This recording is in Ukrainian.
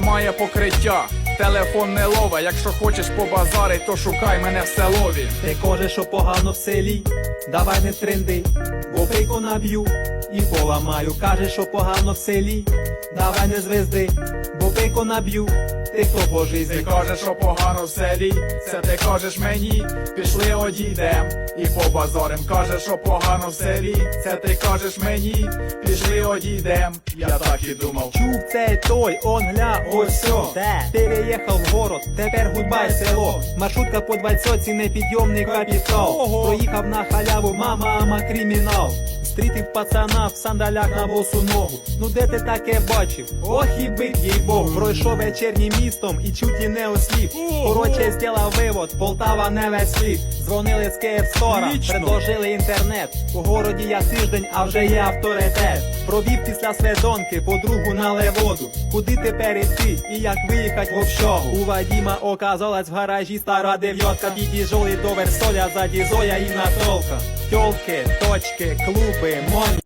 немає покриття. Телефон не лове, якщо хочеш побазарить, то шукай мене в селові. Ти кажеш, що погано в селі, давай не тренди, бо пику наб'ю і поламаю. Кажеш, що погано в селі, давай не звезди, бо пику наб'ю, ти хто по житті. кажеш, що погано в селі, це ти кажеш мені, пішли одійдем і побазарим. Кажеш, що погано в селі, це ти кажеш мені, пішли одійдем. Я так і думав. Чув цей той, он гля, ось сьо. Де? Ти виїхав в город, тепер гудбай село. Маршрутка по двадцятці, непідйомний капітал. Проїхав на халяву, мама, ама кримінал. Стрітив пацана в сандалях на босу ногу. Ну де ти таке бачив? Ох і бик їй бог. Пройшов вечірнім містом і чуть і не осліп. Короче, зробив вивод, Полтава не весь світ. Дзвонили з Київстора, предложили інтернет. У городі я тиждень, а вже є авторитет. Провів після сведонки, подругу на леводу. Куди тепер іти і як виїхать в общагу? У Вадіма оказалась в гаражі стара дев'ятка. Під'їжджали до Версоля, ззаді Зоя і Натолка. Тьолки, точки, клубы, монь.